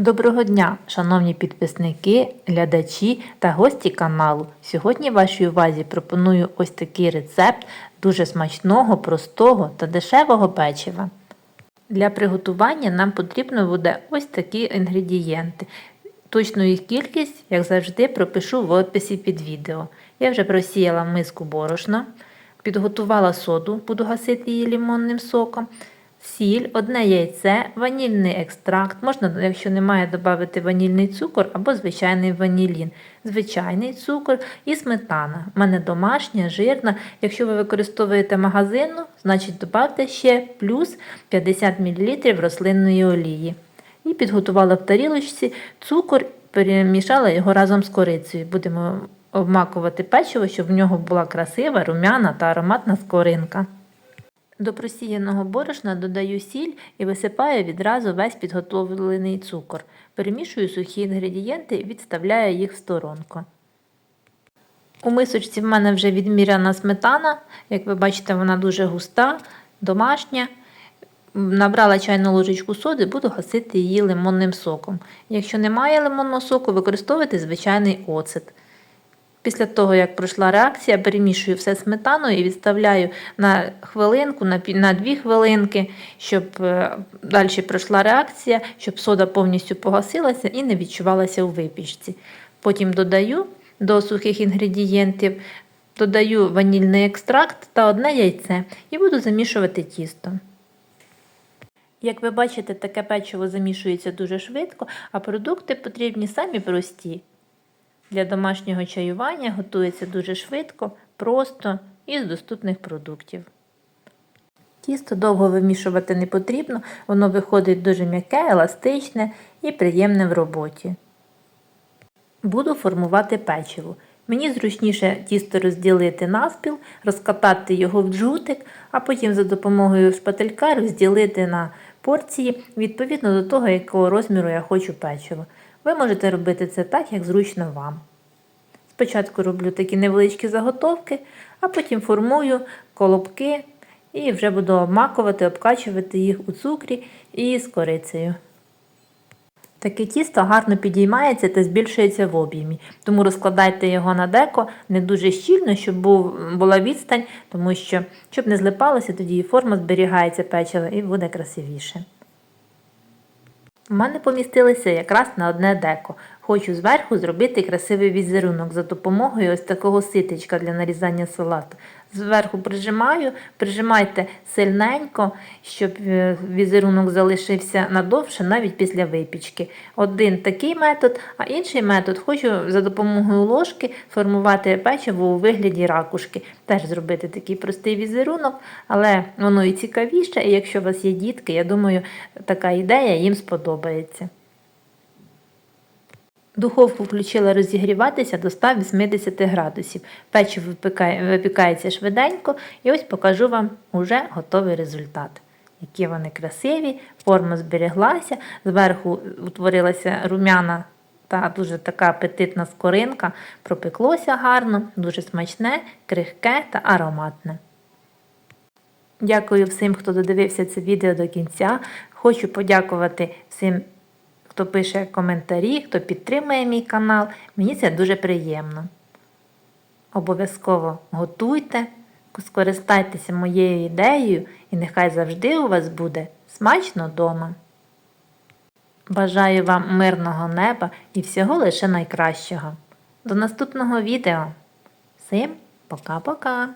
Доброго дня, шановні підписники, глядачі та гості каналу. Сьогодні вашій увазі пропоную ось такий рецепт дуже смачного, простого та дешевого печива. Для приготування нам потрібно буде ось такі інгредієнти. Точну їх кількість, як завжди, пропишу в описі під відео. Я вже просіяла миску борошна, підготувала соду, буду гасити її лимонним соком, сіль, одне яйце, ванільний екстракт. Можна, якщо немає, додати ванільний цукор або звичайний ванілін, звичайний цукор і сметана. У мене домашня, жирна. Якщо ви використовуєте магазинну, значить додавте ще плюс 50 мл рослинної олії. І підготувала в тарілочці цукор, перемішала його разом з корицею. Будемо обмакувати печиво, щоб в нього була красива, рум'яна та ароматна скоринка. До просіяного борошна додаю сіль і висипаю відразу весь підготовлений цукор. Перемішую сухі інгредієнти і відставляю їх в сторонку. У мисочці в мене вже відміряна сметана. Як ви бачите, вона дуже густа, домашня. Набрала чайну ложечку соди, буду гасити її лимонним соком. Якщо немає лимонного соку, використовуйте звичайний оцет. Після того, як пройшла реакція, перемішую все сметаною і відставляю на хвилинку, на пі- на 2 хвилинки, щоб е, далі пройшла реакція, щоб сода повністю погасилася і не відчувалася у випічці. Потім додаю до сухих інгредієнтів, додаю ванільний екстракт та одне яйце і буду замішувати тісто. Як ви бачите, таке печиво замішується дуже швидко, а продукти потрібні самі прості. Для домашнього чаювання готується дуже швидко, просто і з доступних продуктів. Тісто довго вимішувати не потрібно, воно виходить дуже м'яке, еластичне і приємне в роботі. Буду формувати печиво. Мені зручніше тісто розділити навпіл, розкатати його в джутик, а потім за допомогою шпателька розділити на порції відповідно до того, якого розміру я хочу печиво. Ви можете робити це так, як зручно вам. Спочатку роблю такі невеличкі заготовки, а потім формую колобки і вже буду обмакувати, обкачувати їх у цукрі і з корицею. Таке тісто гарно підіймається та збільшується в об'ємі, тому розкладайте його на деко не дуже щільно, щоб був, була відстань, тому що щоб не злипалося, тоді і форма зберігається печиво і буде красивіше. У мене помістилися якраз на одне деко. Хочу зверху зробити красивий візерунок за допомогою ось такого ситечка для нарізання салату. Зверху прижимаю, прижимайте сильненько, щоб е, візерунок залишився надовше навіть після випічки. Один такий метод, а інший метод хочу за допомогою ложки формувати печиво у вигляді ракушки. Теж зробити такий простий візерунок, але воно і цікавіше, і якщо у вас є дітки, я думаю, така ідея їм сподобається. Духовку включила розігріватися до 180 градусів. Печиво випікається швиденько, і ось покажу вам уже готовий результат. Які вони красиві, форма зберіглася, зверху утворилася рум'яна та дуже така апетитна скоринка, пропеклося гарно, дуже смачне, крихке та ароматне. Дякую всім, хто додивився це відео до кінця. Хочу подякувати всім, хто пише коментарі, хто підтримує мій канал. Мені це дуже приємно. Обов'язково готуйте, скористайтеся моєю ідеєю і нехай завжди у вас буде смачно вдома. Бажаю вам мирного неба і всього лише найкращого. До наступного відео. Всім пока-пока!